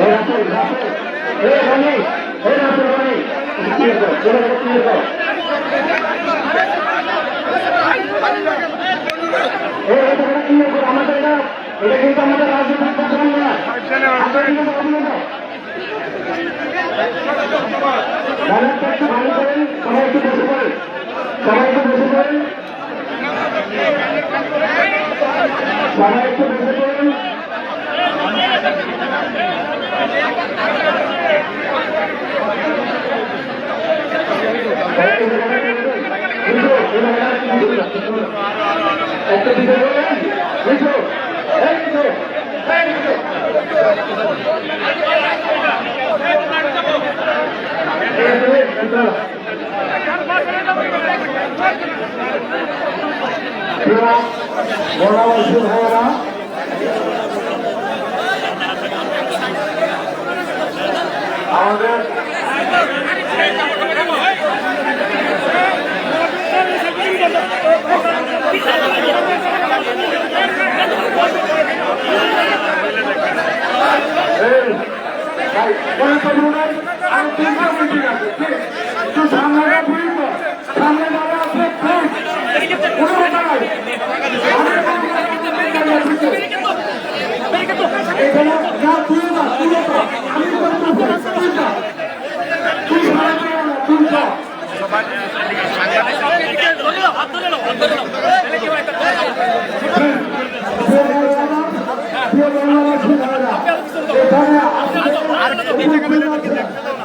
এই রাসেল রাসেল এই রনি এই রাসেল রনি কি হলো চলে গেছে কি হলো এই এটা কি হলো আমাদের এটা কিন্তু আমাদের রাজনৈতিক প্রোগ্রাম না আমরা কিন্তু একটু ভালো করেন সবাই একটু বসে পড়েন। সবাই একটু বসে পড়েন। সবাই একটু বসে পড়েন। একটা দিকে বললেন বুঝো এই বুঝো এই বুঝো বড়াবাসী ভাইয়েরা আমাদের তো। সামনে যারা আছে, ঠিক? কোনো কথা নাই। আমি এখানে না, তুই না, তুই না। আমি করব, তুই না। তুই সারা দিও না, তুই না।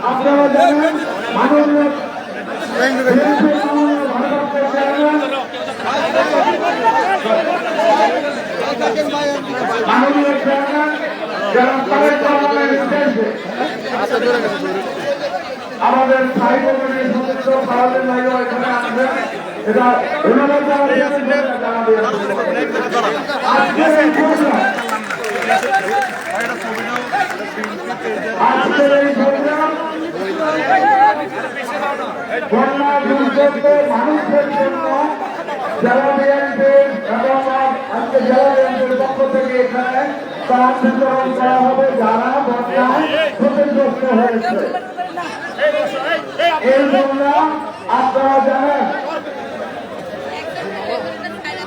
আপনারা জানেন মাননীয় মাননীয় চেয়ারম্যান যারা আমাদের কমিটির সদস্য ফারাদের নাইও এখানে আসবেন এটা ওনারা আজকের এই প্রোগ্রাম আজকের এই প্রোগ্রাম বন্যা দুর্গত মানুষের জন্য জেলা বিএনপির এবং আজকে জেলা বিএনপির পক্ষ থেকে এখানে ত্রাণ বিতরণ করা হবে যারা বন্যায় ক্ষতিগ্রস্ত হয়েছে এই বন্যা আপনারা জানেন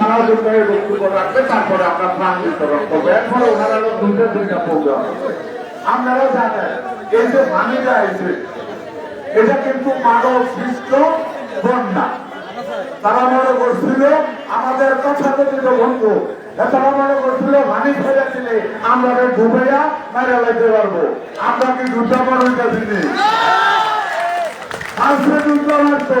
সারা দুর্গায় বক্তব্য রাখবে তারপরে আমরা প্রাণ বিতরণ করব এরপরে ওনারা দুটো দুইটা প্রোগ্রাম আপনারা জানেন এই যে ভানিটা এসে এটা কিন্তু মানব সৃষ্ট বন্যা। তারা মনে করছিল আমাদের কথা যদি বন্ধু তারা মনে করছিল ভানি ফেলে দিলে আমরা ডুবেয়া মেরে লাইতে পারব। আমরা কি দুটা বড় দিনে আসবে দুটো মারতো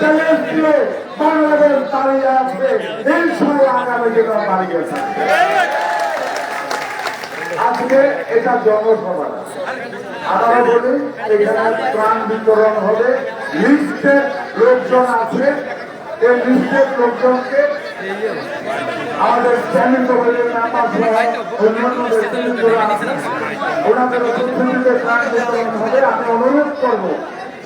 চ্যালেঞ্জ দিয়ে বাংলাদেশ দাঁড়িয়ে সময় আগামী দিনে দাঁড়িয়ে আজকে এটা জনসভা। আমরা বলি এখানে ত্রাণ বিতরণ হবে। লিস্টের লোকজন আছে। এই লিস্টের লোকজনকে আমাদের মেম্বার সহ অন্যান্য ত্রাণ বিতরণ হবে। আমি অনুরোধ করব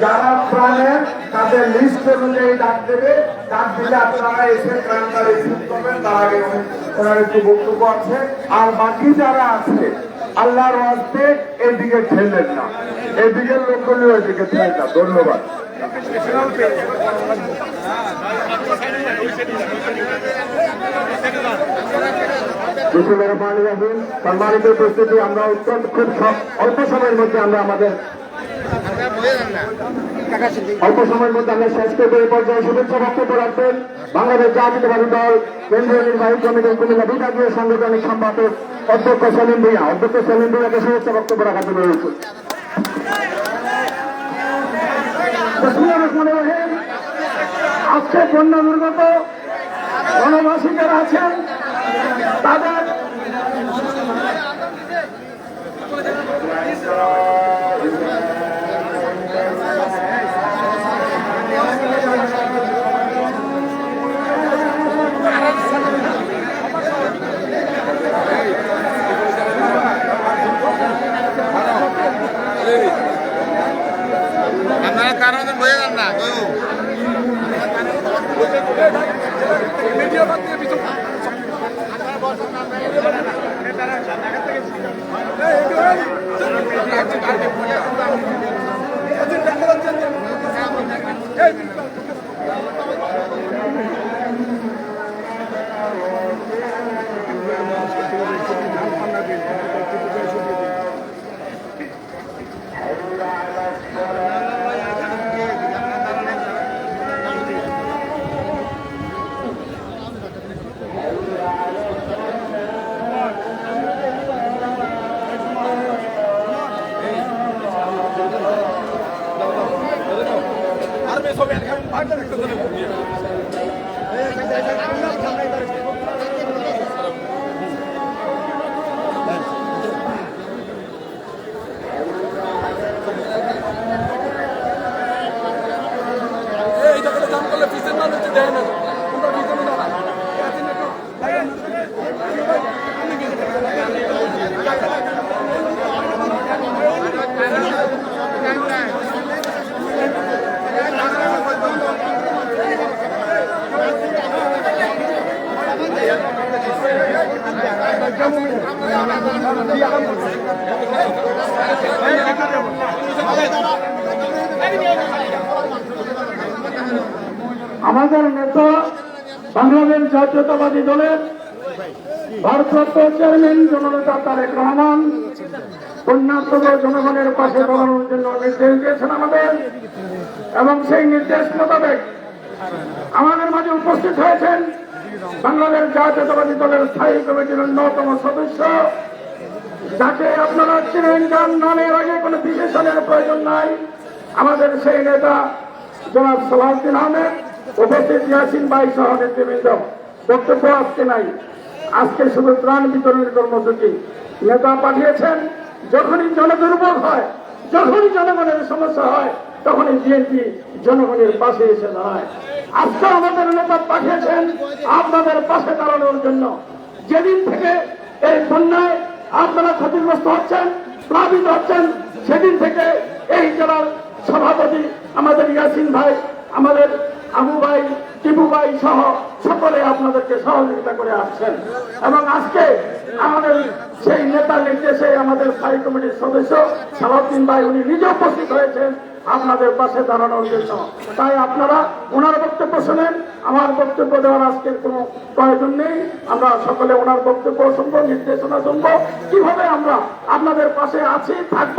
যারা প্রাণের তাদের লিস্ট অনুযায়ী ডাক দেবে, ডাক দিলে আপনারা এসে ত্রাণটা রিসিভ করবেন, তার আগে ওনার একটু বক্তব্য আছে। আর বাকি যারা আছে, আল্লাহর ওয়াস্তে এদিকে ঠেলেন না। এই দিকের লোকগুলি ওইদিকে চাই না। ধন্যবাদ। সম্মানিত উপস্থিতি, আমরা অত্যন্ত খুব অল্প সময়ের মধ্যে আমরা আমাদের অল্প সময়ের মধ্যে আমরা শেষ করব এই পর্যায়ে শুভেচ্ছা বক্তব্য রাখবেন বাংলাদেশ জাতীয়তাবাদী দল, কেন্দ্রীয় নির্বাহী কমিটির কুমিল্লা বিভাগীয় সাংগঠনিক সম্পাদক অধ্যক্ষ সেলিম ভূঁইয়া অধ্যক্ষ সেলিম ভূঁইয়াকে শুভেচ্ছা বক্তব্য রাখার জন্য রহিম। আজকে বন্যা দুর্গত বনবাসী যারা আছেন তাদের কারণ বয়ে যান না কেউ এই জাতীয়তাবাদী দলের ভারপ্রাপ্ত চেয়ারম্যান জননেতা তারেক রহমান কন্যাত্মক জনগণের পাশে দাঁড়ানোর জন্য নির্দেশ দিয়েছেন আমাদের। এবং সেই নির্দেশ মোতাবেক আমাদের মাঝে উপস্থিত হয়েছেন বাংলাদেশ জাতীয়তাবাদী দলের স্থায়ী কমিটির অন্যতম সদস্য। যাকে আপনারা চিনেন যার নামের আগে কোনো বিশেষণের প্রয়োজন নাই, আমাদের সেই নেতা জনাব সালাউদ্দিন আহমেদ, উপস্থিত ইয়াসিন ভাই সহ নেতৃবৃন্দ। বক্তব্য আজকে নাই। আজকে শুধু ত্রাণ বিতরণের কর্মসূচি। নেতা পাঠিয়েছেন, যখনই জনদুর্বল হয়, যখনই জনগণের সমস্যা হয়, তখনই বিএনপি জনগণের পাশে এসে দাঁড়ায়। আজকে আমাদের নেতা পাঠিয়েছেন, আপনাদের পাশে দাঁড়ানোর জন্য। যেদিন থেকে এই বন্যায় আপনারা ক্ষতিগ্রস্ত হচ্ছেন, প্লাবিত হচ্ছেন, সেদিন থেকে এই জেলার সভাপতি আমাদের ইয়াসিন ভাই, আমাদের আবু ভাই, টিপু ভাই সহ সকলে আপনাদেরকে সহযোগিতা করে আসছেন। এবং আজকে আমাদের সেই নেতা নির্দেশে আমাদের স্থায়ী কমিটির সদস্য সালাউদ্দিন ভাই, উনি নিজে উপস্থিত হয়েছেন আপনাদের পাশে দাঁড়ানোর জন্য। তাই আপনারা ওনার বক্তব্য শোনেন। আমার বক্তব্য দেওয়ার আজকের কোনো প্রয়োজন নেই। আমরা সকলে ওনার বক্তব্য শুনব, নির্দেশনা শুনব। কীভাবে আমরা আপনাদের পাশে আছি, থাকব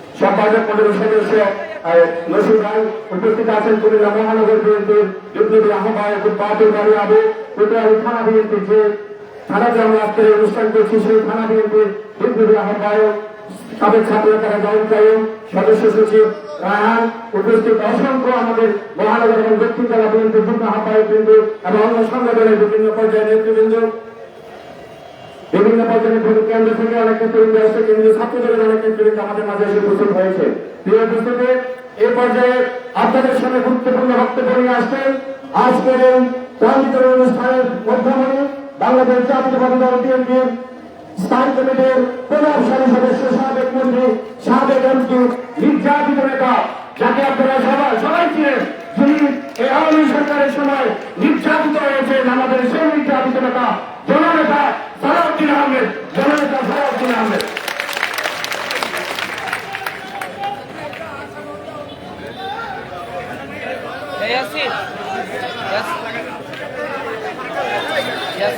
সম্পাদক মন্ডলীর সদস্য উপস্থিত আছেন কুমিল্লা মহানগর বিএনপির যুদ্ধ আহ্বায়ক বাদুর বাড়ি আবু কোতোয়ালি থানা বিএনপি যে থানাতে আমরা আজকের অনুষ্ঠান করছি, সেই থানা বিএনপির ছাত্র নেতারা জাহিদ কাইম সদস্য সচিব রায়হান, উপস্থিত অসংখ্য আমাদের মহানগর এবং দক্ষিণ জেলা বিএনপি যুগ্ম আহ্বায়ক বিন্দু এবং অন্য সংগঠনের বিভিন্ন পর্যায়ের নেতৃবৃন্দ বিভিন্ন পর্যায়ে বিভিন্ন কেন্দ্র থেকে অনেক নেতৃবৃন্দ এসে কেন্দ্রীয় ছাত্রদলের অনেক নেতৃবৃন্দ আমাদের মাঝে এসে উপস্থিত হয়েছে। প্রিয় উপস্থিতি, এ পর্যায়ে আপনাদের সামনে গুরুত্বপূর্ণ বক্তব্য নিয়ে আসছেন আজকের এই প্রান্তিক অনুষ্ঠানের মধ্যমণি বাংলাদেশ জাতীয়বাদী দল বিএনপির স্থায়ী কমিটির প্রভাবশালী সদস্য, সাবেক মন্ত্রী, সাবেক এমপি, নির্যাতিত নেতা, যাকে আপনারা সবাই সবাই ছিলেন যিনি এই আওয়ামী সরকারের সময় নির্যাতিত হয়েছেন, আমাদের সেই নির্যাতিত নেতা, জননেতা সালাউদ্দিন আহমেদ জননেতা সালাউদ্দিন আহমেদ Yasin. Yes.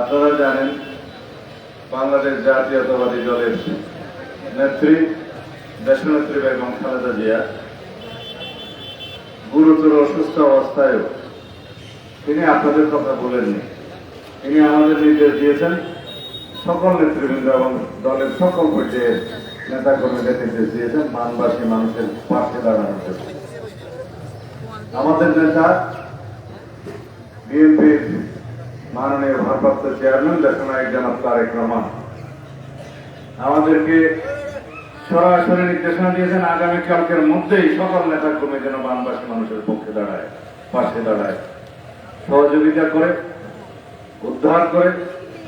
আপনারা জানেন বাংলাদেশ জাতীয়তাবাদী দলের নেত্রী, দেশনেত্রী বেগম খালেদা জিয়া গুরুতর অসুস্থ অবস্থায়ও তিনি আপনাদের কথা বলেননি। তিনি আমাদের নির্দেশ দিয়েছেন সকল নেতৃবৃন্দ এবং দলের সকল পর্যায়ের নেতা কর্মীদের নির্দেশ দিয়েছেন মানবাসী মানুষের পাশে দাঁড়ানোর জন্য। আমাদের নেতা, বিএনপির মাননীয় ভারপ্রাপ্ত চেয়ারম্যান দেশনায়ক জনাব তারেক রহমান। আমাদেরকে সরাসরি নির্দেশনা দিয়েছেন আগামীকালকের মধ্যেই সকল নেতা কর্মী যেন বানবাসী মানুষের পক্ষে দাঁড়ায়, পাশে দাঁড়ায়। সহযোগিতা করে, উদ্ধার করে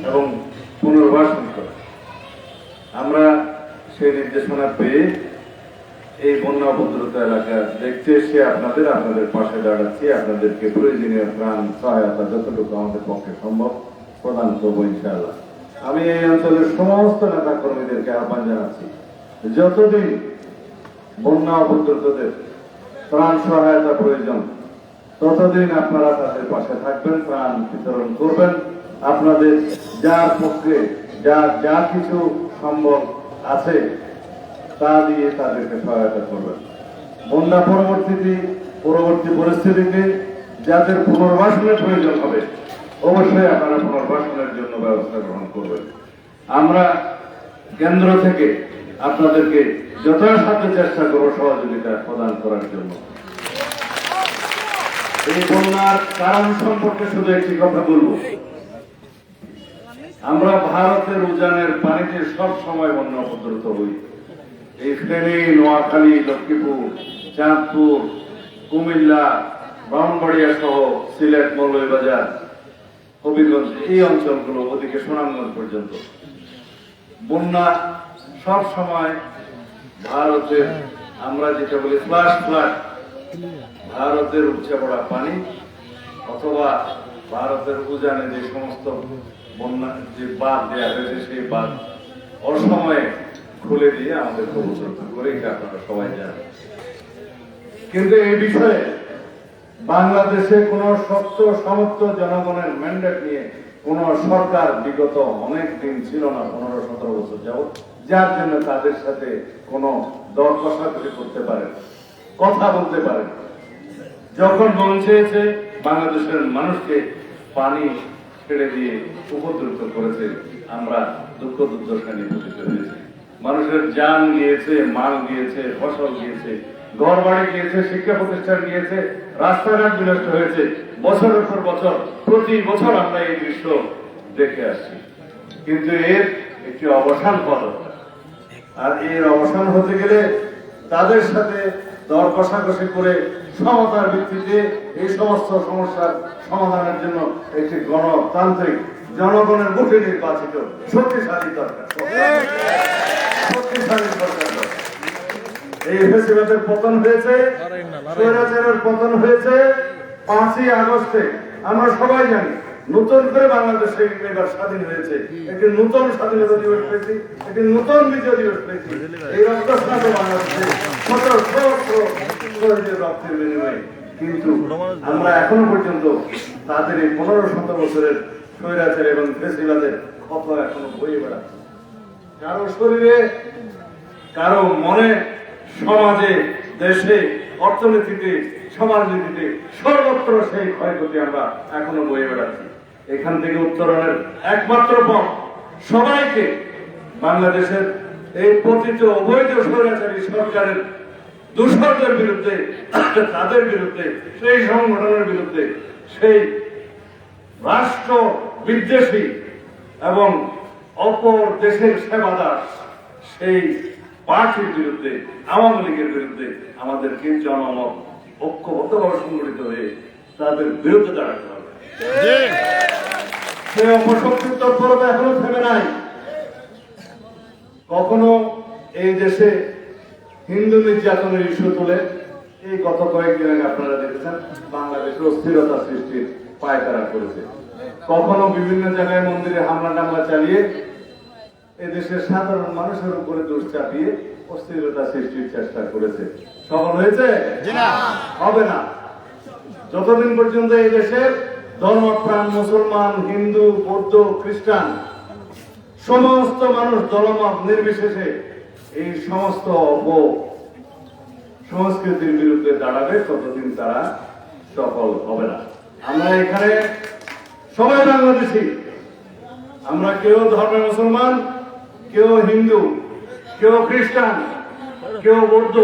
এবং পুনর্বাসন করে। আমরা সেই নির্দেশনা পেয়ে এই বন্যা উপদ্রুত এলাকা দেখতে এসে আপনাদের আপনাদের পাশে দাঁড়াচ্ছি, আপনাদেরকে প্রয়োজনীয় প্রাণ সহায়তা যতটুকু আমাদের পক্ষে সম্ভব প্রদান করব ইনশাআল্লাহ। আমি এই অঞ্চলের সমস্ত নেতা কর্মীদেরকে আহ্বান জানাচ্ছি, যতদিন বন্যা উপদ্রুতদের প্রাণ সহায়তা প্রয়োজন, ততদিন আপনারা তাদের পাশে থাকবেন, প্রাণ বিতরণ করবেন। আপনাদের যার পক্ষে যা যা কিছু সম্ভব আছে তা দিয়ে তাদেরকে সহায়তা করবেন। বন্যা পরবর্তীতে, পরবর্তী পরিস্থিতিতে যাদের পুনর্বাসনের প্রয়োজন হবে, অবশ্যই আপনারা পুনর্বাসনের জন্য ব্যবস্থা গ্রহণ করবেন। আমরা কেন্দ্র থেকে আপনাদেরকে যথাসাধ্য চেষ্টা করব সহযোগিতা প্রদান করার জন্য। এই বন্যার কারণ সম্পর্কে শুধু একটি কথা বলব। আমরা ভারতের উজানের পানিতে সব সময় বন্যা উপদ্রুত হই। এই ফেনী নোয়াখালী, লক্ষ্মীপুর, চাঁদপুর, কুমিল্লা ব্রাহ্মণবাড়িয়া সহ সিলেট, মৌলভীবাজার, হবিগঞ্জ এই অঞ্চলগুলো ওদিকে সুনামগঞ্জ পর্যন্ত। বন্যা সব সময় ভারতের আমরা যেটা বলি ফ্লাশ ফ্লাড। ভারতের উপচে পড়া পানি অথবা ভারতের উজানে যে সমস্ত বন্যা যে বাঁধ দেওয়া হয়েছে, সেই বাঁধ। অসময়ে খুলে দিয়ে আমাদের প্রবচনা করে এটা আপনারা সবাই জানেন। কিন্তু এই বিষয়ে বাংলাদেশে কোন সত্য সমর্থ জনগণের ম্যান্ডেট নিয়ে কোন সরকার বিগত অনেক দিন ছিল না, পনেরো, সতেরো বছর যাবত যার জন্য তাদের সাথে কোনো দর কষাকষি করতে পারেন কথা বলতে পারে যখন মন চেয়েছে, বাংলাদেশের মানুষকে পানি ছেড়ে দিয়ে উপদ্রুত করেছে, আমরা দুঃখ দুর্দশা নিয়ে হয়েছি। মানুষের যান গিয়েছে, মাল গিয়েছে, ফসল গিয়েছে ঘর বাড়ি গিয়েছে, শিক্ষা প্রতিষ্ঠান গিয়েছে, রাস্তাঘাট বিনষ্ট হয়েছে। বছরের পর বছর, প্রতি বছর আমরা এই দৃশ্য দেখে আসছি। কিন্তু এর একটি অবসান হওয়া আর এর অবসান হতে গেলে তাদের সাথে দর কষাকষি করে সমতার ভিত্তিতে এই সমস্ত সমস্যার সমাধানের জন্য একটি গণতান্ত্রিক, জনগণের মুখে নির্বাচিত, শক্তিশালী দরকার। এই পতন হয়েছে, স্বৈরাচারের পতন হয়েছে পাঁচই আগস্টে। আমরা সবাই জানি, নতুন করে এবার স্বাধীন হয়েছে। একটি নতুন স্বাধীনতা দিবস পেয়েছি, একটি নতুন বিজয় দিবস পেয়েছি। এই রক্তস্নাত বাংলাদেশে রক্তের বিনিময়ে। কিন্তু আমরা এখনও পর্যন্ত তাদের এই পনেরো শত বছরের স্বৈরাচার এবং ফেসিবাদের ক্ষত এখনও বয়ে বেড়াচ্ছে। কারও শরীরে, কারও মনে, সমাজে, দেশে, অর্থনীতিতে, সমাজনীতিতে সর্বত্র সেই ক্ষয়ক্ষতি আমরা এখনও বয়ে বেড়াচ্ছি। এখান থেকে উত্তরণের একমাত্র পথ সবাইকে বাংলাদেশের এই পতিত অবৈধ স্বৈরাচারী সরকারের দূষণদের বিরুদ্ধে, তাদের বিরুদ্ধে, সেই সংগঠনের বিরুদ্ধে, সেই রাষ্ট্র বিদ্বেষী এবং অপর দেশের সেবাদার সেই পার্টির বিরুদ্ধে আওয়ামী লীগের বিরুদ্ধে আমাদেরকে জনমত ঐক্যবদ্ধভাবে সংগঠিত হয়ে তাদের বিরুদ্ধে দাঁড়াতে হবে। সেই অপশক্তির তৎপরতা এখনও থেমে নাই। কখনো এই দেশে হিন্দু নির্যাতনের ইস্যু তুলে এই গত কয়েকদিন আগে আপনারা দেখেছেন বাংলাদেশে অস্থিরতা সৃষ্টির পায়তারা করেছে। কখনো বিভিন্ন জায়গায় মন্দিরে হামলা টামলা চালিয়ে এদেশের সাধারণ মানুষের উপরে দোষ চাপিয়ে অস্থিরতা সৃষ্টির চেষ্টা করেছে। সফল হয়েছে? হবে না। যতদিন পর্যন্ত এই দেশের ধর্মপ্রাণ মুসলমান হিন্দু বৌদ্ধ খ্রিস্টান সমস্ত মানুষ দলমত নির্বিশেষে এই সমস্ত অপ সংস্কৃতির বিরুদ্ধে দাঁড়াবে ততদিন তারা সফল হবে না। আমরা এখানে সবাই বাংলাদেশি। আমরা কেউ ধর্মের মুসলমান, কেউ হিন্দু, কেউ খ্রিস্টান, কেউ বৌদ্ধ,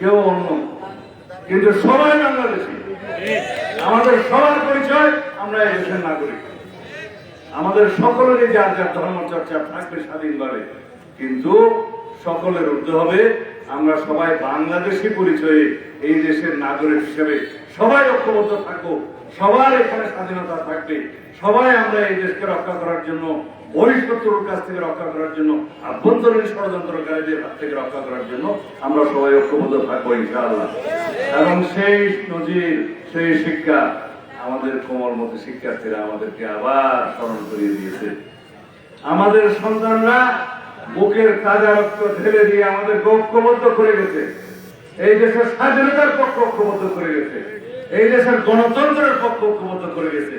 কেউ অন্য। কিন্তু সবাই বাংলাদেশি। আমাদের সবার পরিচয় আমরা এই দেশের নাগরিক। আমাদের সকলেরই যার যার ধর্ম চর্চা থাকবে স্বাধীনভাবে কিন্তু সকলের উর্ধে হবে আমরা সবাই বাংলাদেশি পরিচয়ে এই দেশের নাগরিক হিসেবে সবাই ঐক্যবদ্ধ থাকব। সবার এখানে স্বাধীনতা থাকবে। সবাই আমরা এই দেশকে রক্ষা করার জন্য বহিষ্কৃতর কাছ থেকে রক্ষা করার জন্য, আভ্যন্তরীণ ষড়যন্ত্রকারীদের হাত থেকে রক্ষা করার জন্য আমরা সবাই ঐক্যবদ্ধ থাকব, ইনশাআল্লাহ। এবং সেই নজির, সেই শিক্ষা আমাদের কোমলমতি শিক্ষার্থীরা আমাদেরকে আবার স্মরণ করিয়ে দিয়েছে। আমাদের সন্তানরা বুকের তাজা রক্ত ঢেলে দিয়ে আমাদের ঐক্যবদ্ধ করে গেছে এই দেশের স্বাধীনতার পক্ষ ঐক্যবদ্ধ করে গেছে এই দেশের গণতন্ত্রের পক্ষ ঐক্যবদ্ধ করে গেছে।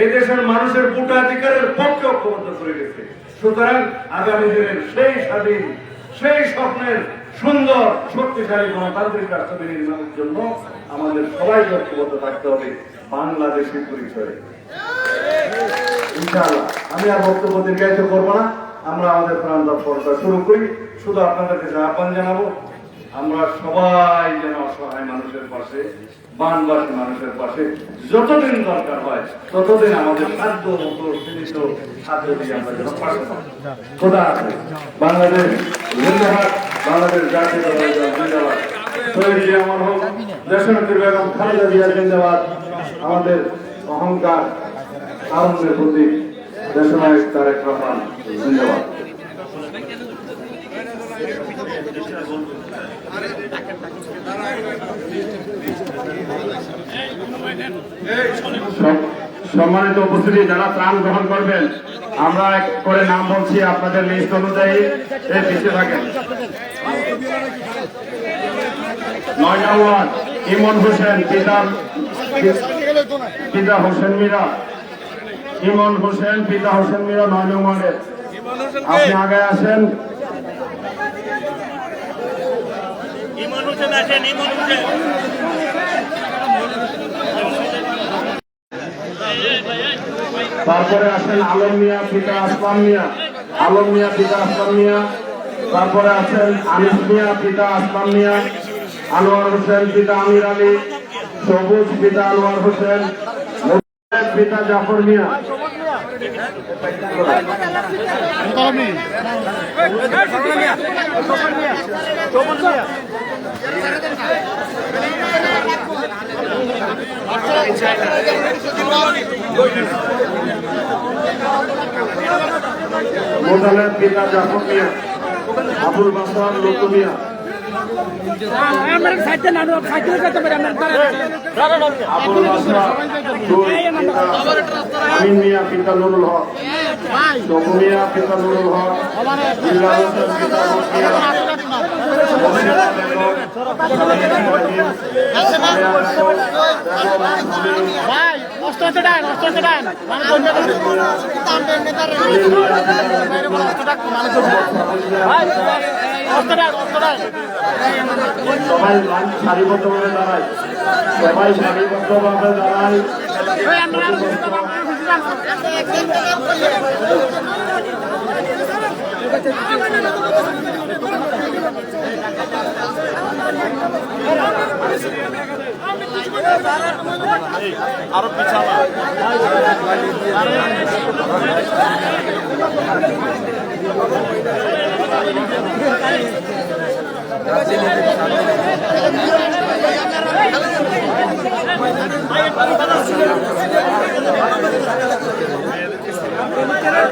এই দেশের মানুষের ভোটাধিকারের পক্ষে ঐক্যবদ্ধ করে গেছে। সুতরাং আগামী দিনের সেই স্বাধীন, সেই স্বপ্নের সুন্দর, শক্তিশালী গণতান্ত্রিক রাষ্ট্র নির্মাণের জন্য আমাদের সবাই ঐক্যবদ্ধ থাকতে হবে বাংলাদেশের পরিচয়ে। আমি আর বক্তব্য দীর্ঘায়িত করব না। আমরা আমাদের প্রাণ তৎপরতা শুরু করি। শুধু আপনাদের কাছে আহ্বান জানাব আমরা সবাই যেন অসহায় মানুষের পাশে, বানবাসী মানুষের পাশে যতদিন দরকার হয়, ততদিন আমাদের সাধ্য মতো সীমিত দিয়ে আমরা যেন পাশে খোদা আছে বাংলাদেশ জিন্দাবাদ, বাংলাদেশ জাতীয় জিন্দাবাদ। আমাদের অহংকার, আনন্দের প্রতীক, দেশনায়ক তারেক রহমান জিন্দাবাদ। সম্মানিত উপস্থিতি, যারা ত্রাণ গ্রহণ করবেন, আমরা করে নাম বলছি আপনাদের লিস্ট অনুযায়ী এই পিছিয়ে থাকেন। নয় নম্বর ইমন হোসেন পিতা পিতা হোসেন মিরা। ইমন হোসেন, পিতা হোসেন মিরা নয় নম্বরের আপনি আগে আসেন ইমন তারপরে আছেন আলম মিয়া, পিতা আসলাম মিয়া। আলম মিয়া, পিতা আসলাম মিয়া। তারপরে আছেন আনিস মিয়া, পিতা আসলাম মিয়া। আনোয়ার হোসেন, পিতা আমির আলী। সবুজ, পিতা আনোয়ার হোসেন। পিতা জাফর মিয়া। মোদালের পিতা জাফর মিয়া আবুল বাসার মিয়া। আবুল বাসা দুই পিতা আমিন মিয়া পিতা নুরুল হক তবু মিয়া পিতা নুরুল হক জিল্লা ভাই অষ্টআশি টাকা অষ্টআশি টাকা মানুষ বলবে না। সবাই সারিবদ্ধভাবে দাঁড়ায়। সবাই সারিবদ্ধভাবে দাঁড়ায়।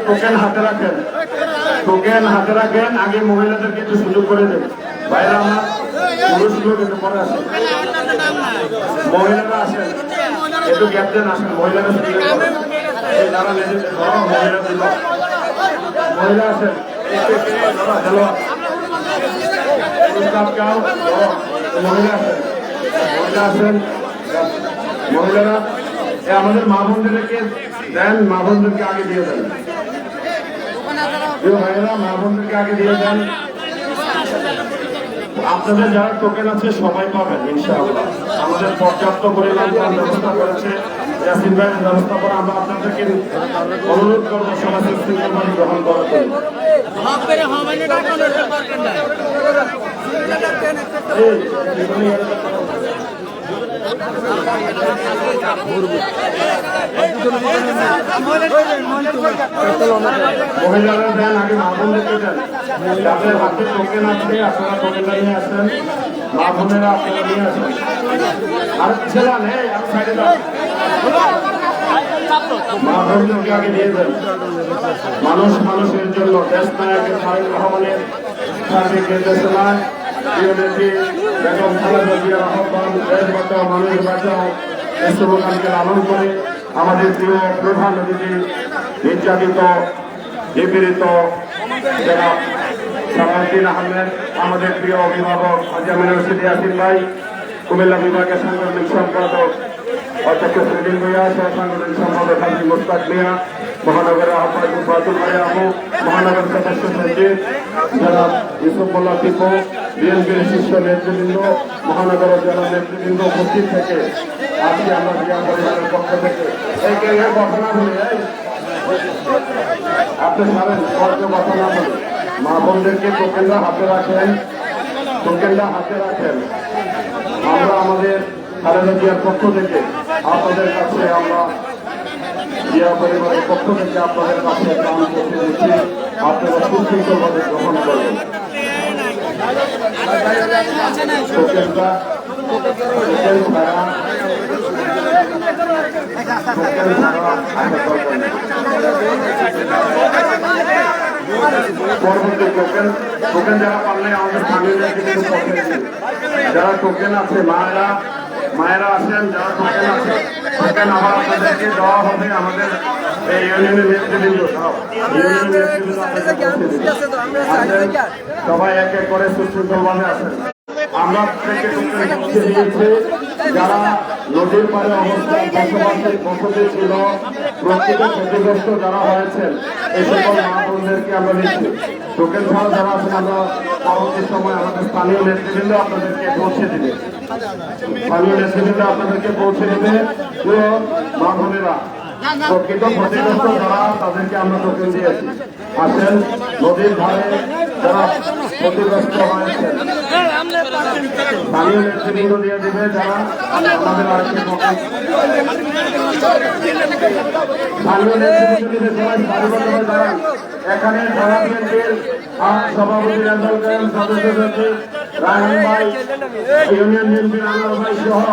টোকেন হাতে রাখেন। টোকেন হাতে রাখেন, আগে মহিলাদেরকে একটু সুযোগ করে দেন। বাইরে আমার পুরুষগুলো কিন্তু পরে আসেন মহিলারা আসেন। একটু গ্যাপ দেন, আসেন। মহিলারা সুযোগ করেন। এই দাঁড়ান এই যে ধরো মহিলা দিল মহিলা ধরো, মহিলা মহিলা মহিলারা আমাদের মা বোনদেরকে দেন মা বোনদেরকে আগে দিয়ে দেন। ভাইয়েরা মা বোনদেরকে আগে দিয়ে দেন। আপনাদের যারা টোকেন আছে সবাই পাবেন ইনশাআল্লাহ। আমাদের পর্যাপ্ত পরিমাণ ব্যবস্থা করেছে। ইয়াসিন ভাইয়ের ব্যবস্থাপনা আমরা আপনাদেরকে অনুরোধ করব, সমাজের শৃঙ্খলা গ্রহণ করার জন্য। মহিলারা দেন আগে মা বোনদেরকে দেন যাদের হাতে টোকেন আছে, আপনারা টোকেনটা নিয়ে আসেন। আর ছেলে নেই আর সাইডে মানুষ মানুষের জন্য দেশ নায়কের তারেক রহমানের সার্বিক নির্দেশনায় করে আমাদের প্রিয় প্রধান অতিথি, নির্যাতিত, নিপীড়িত যারা আমাদের প্রিয় অভিভাবক হাজি আমিন রশিদ ইয়াসিন ভাই, কুমিল্লা বিভাগের সাংগঠনিক সম্পাদক অধ্যক্ষ ভূঁইয়া সহ সাংগঠনিক সম্পাদক হাজি মুস্তাক মিয়া মহানগরের আহ্বায়ক বাতুল ভাই আবু, মহানগর সদস্য সচিব যারা ইউসুফ মোল্লা টিপু বিএনপির শীর্ষ নেতৃবৃন্দ, মহানগর জেলা নেতৃবৃন্দ উপস্থিত থেকে আজকে আমরা জিয়া পরিবারের পক্ষ থেকে এই কে এ কথা না বলে আপনি সারেন স্পষ্ট কথা না মা বোনদেরকে টোকেনটা হাতে রাখেন টোকেনটা হাতে রাখেন। আমরা আমাদের খালেদা পক্ষ থেকে আপনাদের কাছে আমরা জিয়া পরিবারের পক্ষ থেকে আপনাদের কাছে দান করতে দিচ্ছি আপনারা সুশৃঙ্খলভাবে গ্রহণ করবেন। যারা টোকেন আছে, মায়েরা মায়েরা আছেন, যারা টোকেন আছে টোকেন আবার আপনাদেরকে দেওয়া হবে আমাদের এই ইউনিয়নের নেতৃবৃন্দ সবাই এক এক করে সুশৃঙ্খলভাবে আসেন আমরা যারা নদীর পাড়ে অবস্থান বসবাসের বসতি ছিল, প্রকৃত ক্ষতিগ্রস্ত যারা হয়েছেন আমরা নিচ্ছি টোকেন ছাড়া যারা আছেন, আমরা সময় আমাদের স্থানীয় নেতৃবৃন্দ আপনাদেরকে পৌঁছে দিবে। স্থানীয় নেতৃবৃন্দ আপনাদেরকে পৌঁছে দিবে। প্রিয় মা বোনেরা প্রকৃত ক্ষতিগ্রস্ত যারা, তাদেরকে আমরা টোকেন দিয়েছি। আসেন, নদীর ধারে যারা ক্ষতিগ্রস্ত হয়েছেন স্থানীয় নেতৃবৃন্দ দিয়ে দেবে যারা আমাদের স্থানীয় নেতৃবৃন্দ দিবে সবাই সারিবদ্ধভাবে এখানে বিএনপির সভাপতি কায়েম সদস্য ভাই, ইউনিয়ন বিএনপির আনোয়ার ভাই সহ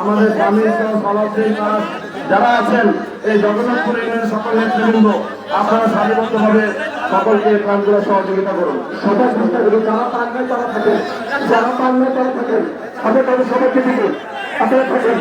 আমাদের স্বামী সহ সলাউদ্দিন দাস যারা আছেন, এই জগন্নাথপুর ইউনিয়নের সকল নেতৃবৃন্দ আপনারা সারিবদ্ধভাবে সকলকে প্রাণগুলো সহযোগিতা করুন। সবাই চেষ্টা করুন, যারা পারবে তারা থাকেন, যারা পারবে তারা থাকেন। হাতে তাদের সবাইকে দিবেন আপনারা থাকেন।